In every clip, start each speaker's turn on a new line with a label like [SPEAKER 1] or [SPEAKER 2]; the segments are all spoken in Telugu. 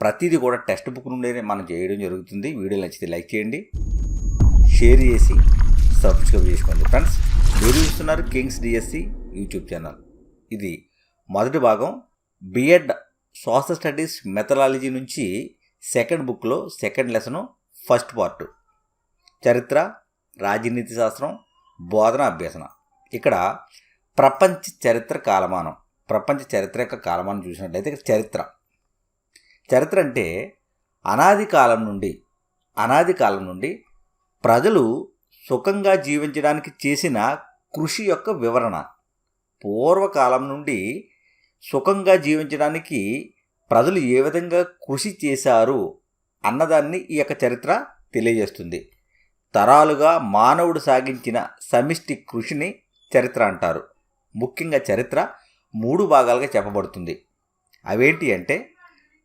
[SPEAKER 1] ప్రతిదీ కూడా టెక్స్ట్ బుక్ నుండే మనం చేయడం జరుగుతుంది. వీడియో నచ్చితే లైక్ చేయండి. షేర్ చేసి సబ్స్క్రైబ్ చేసుకోండి. ఫ్రెండ్స్ మీరు చూస్తున్నారు కింగ్స్ డిఎస్సి యూట్యూబ్ ఛానల్. ఇది మొదటి భాగం. బిఎడ్ సోషల్ స్టడీస్ మెథడాలజీ నుంచి సెకండ్ బుక్లో సెకండ్ లెసను ఫస్ట్ పార్ట్ చరిత్ర రాజనీతి శాస్త్రం బోధన అభ్యసన. ఇక్కడ ప్రపంచ చరిత్ర కాలమానం. ప్రపంచ చరిత్ర యొక్క కాలమానం చూసినట్లయితే చరిత్ర. చరిత్ర అంటే అనాది కాలం నుండి అనాది కాలం నుండి ప్రజలు సుఖంగా జీవించడానికి చేసిన కృషి యొక్క వివరణ. పూర్వకాలం నుండి సుఖంగా జీవించడానికి ప్రజలు ఏ విధంగా కృషి చేశారు అన్నదాన్ని ఈ యొక్క చరిత్ర తెలియజేస్తుంది. తరాలుగా మానవుడు సాగించిన సమిష్టి కృషిని చరిత్ర అంటారు. ముఖ్యంగా చరిత్ర మూడు భాగాలుగా చెప్పబడుతుంది. అవేంటి అంటే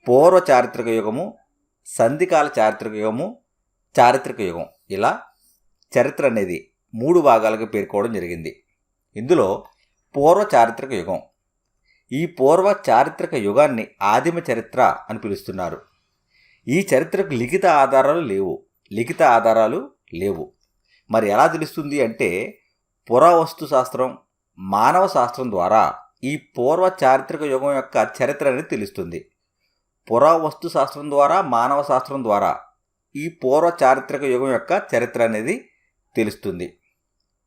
[SPEAKER 1] పూర్వ చారిత్రక యుగము సంధికాల చారిత్రక యుగము చారిత్రక యుగం. ఇలా చరిత్ర అనేది మూడు భాగాలుగా పేర్కోవడం జరిగింది. ఇందులో పూర్వ చారిత్రక యుగం. ఈ పూర్వ చారిత్రక యుగాన్ని ఆదిమ చరిత్ర అని పిలుస్తున్నారు. ఈ చరిత్రకు లిఖిత ఆధారాలు లేవు. లిఖిత ఆధారాలు లేవు. మరి ఎలా తెలుస్తుంది అంటే పురావస్తు శాస్త్రం మానవ శాస్త్రం ద్వారా ఈ పూర్వ చారిత్రక యుగం యొక్క చరిత్ర అనేది తెలుస్తుంది. పురావస్తు శాస్త్రం ద్వారా మానవ శాస్త్రం ద్వారా ఈ పూర్వ చారిత్రక యుగం యొక్క చరిత్ర అనేది తెలుస్తుంది.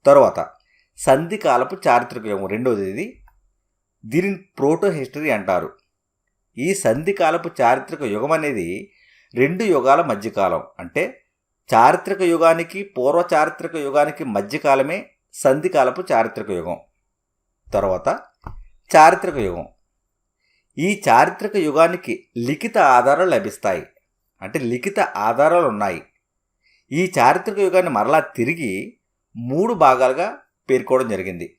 [SPEAKER 1] తరువాత సంధికాలపు చారిత్రక యుగం రెండవది ఇది. దీనిని ప్రోటో హిస్టరీ అంటారు. ఈ సంధికాలపు చారిత్రక యుగం అనేది రెండు యుగాల మధ్యకాలం. అంటే చారిత్రక యుగానికి పూర్వ చారిత్రక యుగానికి మధ్యకాలమే సంధికాలపు చారిత్రక యుగం. తర్వాత చారిత్రక యుగం. ఈ చారిత్రక యుగానికి లిఖిత ఆధారాలు లభిస్తాయి. అంటే లిఖిత ఆధారాలు ఉన్నాయి. ఈ చారిత్రక యుగాన్ని మరలా తిరిగి మూడు భాగాలుగా పేర్కోవడం జరిగింది.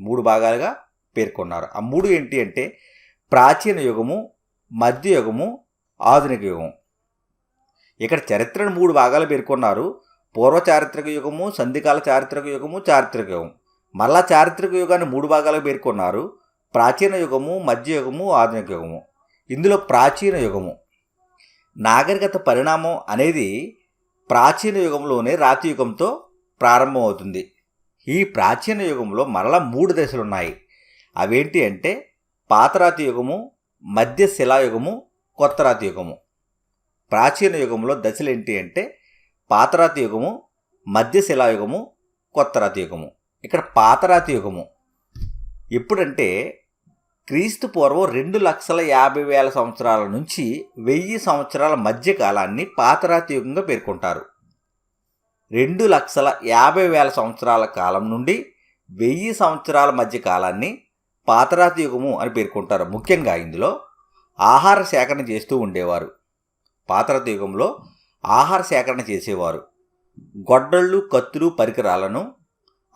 [SPEAKER 1] మూడు భాగాలుగా పేర్కొన్నారు. ఆ మూడు ఏంటి అంటే ప్రాచీన యుగము మధ్యయుగము ఆధునిక యుగం ఇక్కడ చరిత్రను మూడు భాగాలు పేర్కొన్నారు. పూర్వ చారిత్రక యుగము సంధికాల చారిత్రక యుగము చారిత్రక యుగం మరలా చారిత్రక యుగాన్ని మూడు భాగాలుగా పేర్కొన్నారు. ప్రాచీన యుగము మధ్యయుగము ఆధునిక యుగము. ఇందులో ప్రాచీన యుగము. నాగరికత పరిణామం అనేది ప్రాచీన యుగంలోనే రాతి యుగంతో ప్రారంభమవుతుంది. ఈ ప్రాచీన యుగంలో మరలా మూడు దశలు ఉన్నాయి అవేంటి అంటే పాతరాతి యుగము మధ్య శిలాయుగము కొత్త రాతి యుగము. ప్రాచీన యుగంలో దశలు ఏంటి అంటే పాతరాతి యుగము మధ్య శిలాయుగము కొత్త రాతి యుగము. ఇక్కడ పాతరాతి యుగము. ఎప్పుడంటే క్రీస్తు పూర్వం రెండు లక్షల యాభై వేల సంవత్సరాల నుంచి వెయ్యి సంవత్సరాల మధ్య కాలాన్ని పాతరాతి యుగంగా పేర్కొంటారు. రెండు లక్షల యాభై వేల సంవత్సరాల కాలం నుండి వెయ్యి సంవత్సరాల మధ్య కాలాన్ని పాతరాతి యుగము అని పేర్కొంటారు. ముఖ్యంగా ఇందులో ఆహార సేకరణ చేస్తూ ఉండేవారు. పాతరాతి యుగంలో ఆహార సేకరణ చేసేవారు. గొడ్డళ్ళు కత్తులు పరికరాలను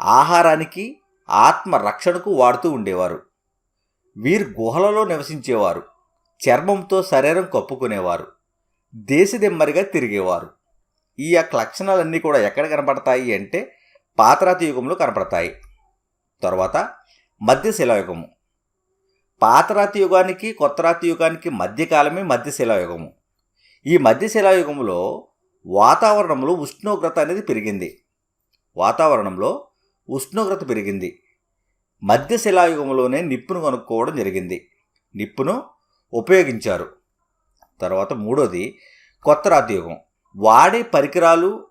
[SPEAKER 1] ఆహారానికి ఆత్మ రక్షణకు వాడుతూ ఉండేవారు. వీరు గుహలలో నివసించేవారు. చర్మంతో శరీరం కప్పుకునేవారు. దేశదెమ్మరిగా తిరిగేవారు. ఈ యొక్క లక్షణాలన్నీ కూడా ఎక్కడ కనపడతాయి అంటే పాతరాతి యుగంలో కనపడతాయి. తర్వాత మధ్యశిలాయుగము. పాతరాతి యుగానికి కొత్తరాతి యుగానికి మధ్యకాలమే మధ్యశిలాయుగము. ఈ మధ్యశిలాయుగంలో వాతావరణంలో ఉష్ణోగ్రత అనేది పెరిగింది. వాతావరణంలో ఉష్ణోగ్రత పెరిగింది. మధ్యశిలాయుగంలోనే నిప్పును కనుక్కోవడం జరిగింది. నిప్పును ఉపయోగించారు. తర్వాత మూడోది కొత్త రాతి యుగం వాడే పరికరాలు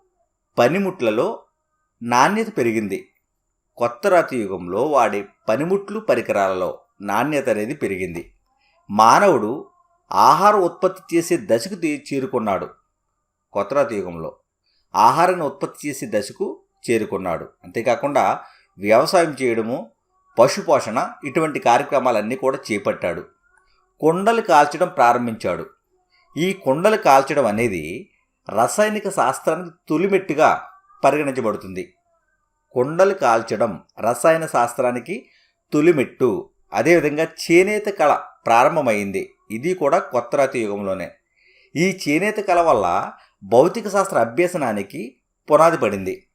[SPEAKER 1] పనిముట్లలో నాణ్యత పెరిగింది. కొత్త రాతి యుగంలో వాడే పనిముట్లు పరికరాలలో నాణ్యత అనేది పెరిగింది. మానవుడు ఆహార ఉత్పత్తి చేసే దశకు చేరుకున్నాడు. కొత్త రాతి యుగంలో ఆహారాన్ని ఉత్పత్తి చేసే దశకు చేరుకున్నాడు. అంతేకాకుండా వ్యవసాయం చేయడము పశుపోషణ ఇటువంటి కార్యక్రమాలన్నీ కూడా చేపట్టాడు. కుండలు కాల్చడం ప్రారంభించాడు. ఈ కుండలు కాల్చడం అనేది రసాయనిక శాస్త్రానికి తొలిమెట్టుగా పరిగణించబడుతుంది. కుండలు కాల్చడం రసాయన శాస్త్రానికి తొలిమెట్టు. అదేవిధంగా చేనేత కళ ప్రారంభమైంది. ఇది కూడా కొత్త రాతి యుగంలోనే. ఈ చేనేత కళ వల్ల భౌతిక శాస్త్ర అభ్యసనానికి పునాది పడింది.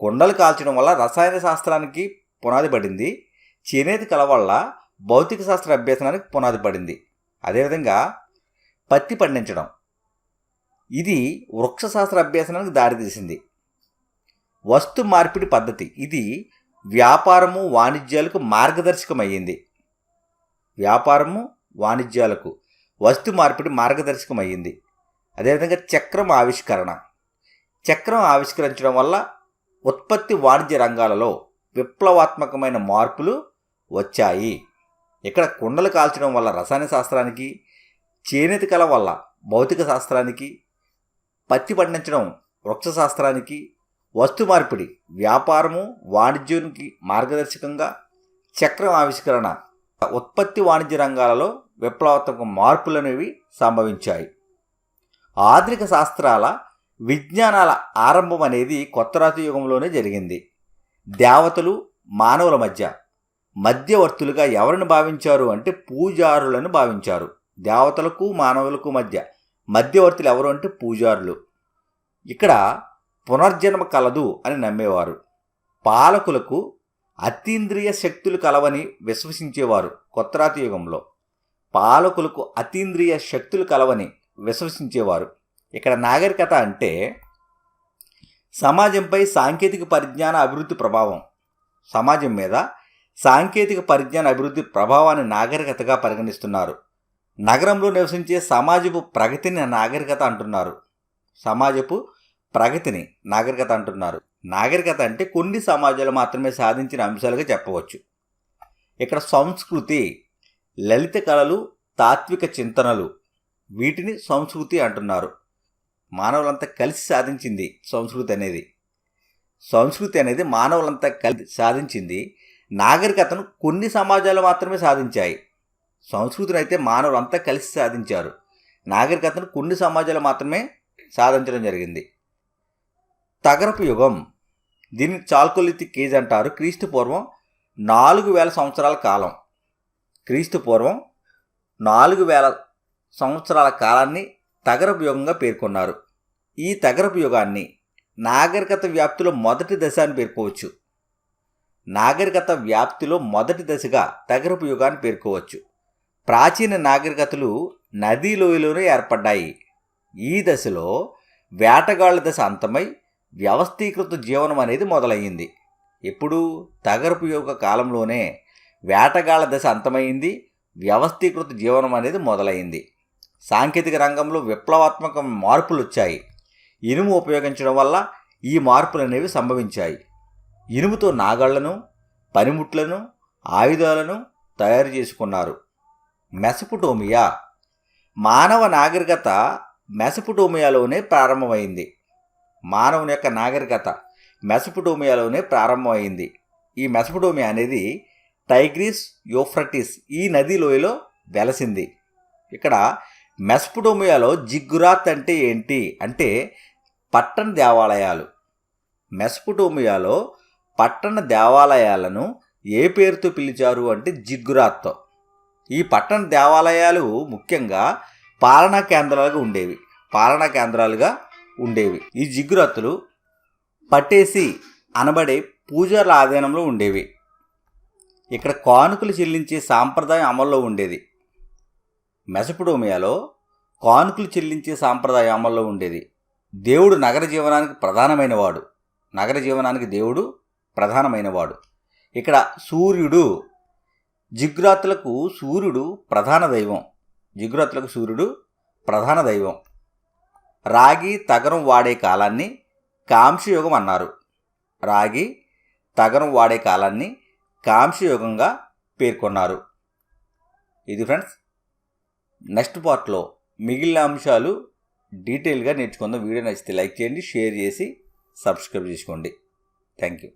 [SPEAKER 1] కుండలు కాల్చడం వల్ల రసాయన శాస్త్రానికి పునాది పడింది. చేనేత కళ వల్ల భౌతిక శాస్త్ర అభ్యసనానికి పునాది పడింది. అదేవిధంగా పత్తి పండించడం. ఇది వృక్షశాస్త్ర అభ్యసనానికి దారితీసింది వస్తు మార్పిడి పద్ధతి. ఇది వ్యాపారము వాణిజ్యాలకు మార్గదర్శకమయ్యింది. వ్యాపారము వాణిజ్యాలకు వస్తు మార్పిడి మార్గదర్శకమయ్యింది. అదేవిధంగా చక్రం ఆవిష్కరణ. చక్రం ఆవిష్కరించడం వల్ల ఉత్పత్తి వాణిజ్య రంగాలలో విప్లవాత్మకమైన మార్పులు వచ్చాయి. ఇక్కడ కుండలు కాల్చడం వల్ల రసాయన శాస్త్రానికి చేనేత కళ వల్ల భౌతిక శాస్త్రానికి పత్తి పండించడం వృక్ష శాస్త్రానికి వస్తు మార్పిడి వ్యాపారము వాణిజ్యానికి మార్గదర్శకంగా చక్రం ఆవిష్కరణ ఉత్పత్తి వాణిజ్య రంగాలలో విప్లవాత్మక మార్పులు అనేవి సంభవించాయి. ఆధునిక శాస్త్రాల విజ్ఞానాల ఆరంభం అనేది కొత్త రాతి యుగంలోనే జరిగింది. దేవతలు మానవుల మధ్య మధ్యవర్తులుగా ఎవరిని భావించారు అంటే పూజారులను భావించారు. దేవతలకు మానవులకు మధ్య మధ్యవర్తులు ఎవరు అంటే పూజారులు. ఇక్కడ పునర్జన్మ కలదు అని నమ్మేవారు. పాలకులకు అతీంద్రియ శక్తులు కలవని విశ్వసించేవారు కొత్తరాతి యుగంలో. పాలకులకు అతీంద్రియ శక్తులు కలవని విశ్వసించేవారు. ఇక్కడ నాగరికత అంటే సమాజంపై సాంకేతిక పరిజ్ఞాన అభివృద్ధి ప్రభావం. సమాజం మీద సాంకేతిక పరిజ్ఞాన అభివృద్ధి ప్రభావాన్ని నాగరికతగా పరిగణిస్తున్నారు. నగరంలో నివసించే సమాజపు ప్రగతిని నాగరికత అంటున్నారు. సమాజపు ప్రగతిని నాగరికత అంటున్నారు. నాగరికత అంటే కొన్ని సమాజాలు మాత్రమే సాధించిన అంశాలుగా చెప్పవచ్చు. ఇక్కడ సంస్కృతి లలిత కళలు తాత్విక చింతనలు వీటిని సంస్కృతి అంటున్నారు. మానవులంతా కలిసి సాధించింది సంస్కృతి అనేది. సంస్కృతి అనేది మానవులంతా కలిసి సాధించింది. నాగరికతను కొన్ని సమాజాలు మాత్రమే సాధించాయి. సంస్కృతిని అయితే మానవులంతా కలిసి సాధించారు. నాగరికతను కొన్ని సమాజాలు మాత్రమే సాధించడం జరిగింది. తగరపు యుగం. దీన్ని చాల్కొలితిక్ ఏజ్ అంటారు. క్రీస్తు పూర్వం నాలుగు వేల సంవత్సరాల కాలం. క్రీస్తు పూర్వం నాలుగు వేల సంవత్సరాల కాలాన్ని తగరపు యుగంగా పేర్కొన్నారు. ఈ తగరపు యుగాన్ని నాగరికత వ్యాప్తిలో మొదటి దశ అని పేర్కోవచ్చు. నాగరికత వ్యాప్తిలో మొదటి దశగా తగరపు యుగాన్ని పేర్కోవచ్చు. ప్రాచీన నాగరికతలు నదీ లోయలోనే ఏర్పడ్డాయి. ఈ దశలో వేటగాళ్ళ దశ అంతమై వ్యవస్థీకృత జీవనం అనేది మొదలయ్యింది. ఎప్పుడు తగరపు యుగ కాలంలోనే వేటగాళ్ళ దశ అంతమైంది వ్యవస్థీకృత జీవనం అనేది మొదలైంది సాంకేతిక రంగంలో విప్లవాత్మక మార్పులు వచ్చాయి ఇనుము ఉపయోగించడం వల్ల ఈ మార్పులు అనేవి సంభవించాయి. ఇనుముతో నాగళ్ళను పనిముట్లను ఆయుధాలను తయారు చేసుకున్నారు. మెసపుటోమియా. మానవ నాగరికత మెసపుటోమియాలోనే ప్రారంభమైంది. మానవుని యొక్క నాగరికత మెసపుటోమియాలోనే ప్రారంభమైంది. ఈ మెసపుటోమియా అనేది టైగ్రీస్ యోఫ్రటిస్ ఈ నది లోయలో వెలసింది. ఇక్కడ మెస్పుటోమియాలో జిగ్గురాత్ అంటే ఏంటి? అంటే పట్టణ దేవాలయాలు. మెస్పుటోమియాలో పట్టణ దేవాలయాలను ఏ పేరుతో పిలిచారు అంటే జిగ్గురాత్తో. ఈ పట్టణ దేవాలయాలు ముఖ్యంగా పాలనా కేంద్రాలుగా ఉండేవి. పాలనా కేంద్రాలుగా ఉండేవి. ఈ జిగురత్తులు పట్టేసి అనబడే పూజారుల ఆధీనంలో ఉండేవి. ఇక్కడ కానుకలు చెల్లించే సాంప్రదాయం అమల్లో ఉండేది. మెసపుడోమియాలో కానుకలు చెల్లించే సాంప్రదాయం అమల్లో ఉండేది. దేవుడు నగర జీవనానికి ప్రధానమైనవాడు. నగర జీవనానికి దేవుడు ప్రధానమైనవాడు. ఇక్కడ సూర్యుడు జిగ్రాతులకు సూర్యుడు ప్రధాన దైవం. జిగ్రాతులకు సూర్యుడు ప్రధాన దైవం. రాగి తగరం వాడే కాలాన్ని కాంస్యయుగం అన్నారు. రాగి తగరం వాడే కాలాన్ని కాంస్యయుగంగా పేర్కొన్నారు. ఇది ఫ్రెండ్స్ నెక్స్ట్ పార్ట్లో మిగిలిన అంశాలు డీటెయిల్గా నేర్చుకుందాం. వీడియో నచ్చితే లైక్ చేయండి షేర్ చేసి సబ్స్క్రైబ్ చేసుకోండి. Thank you.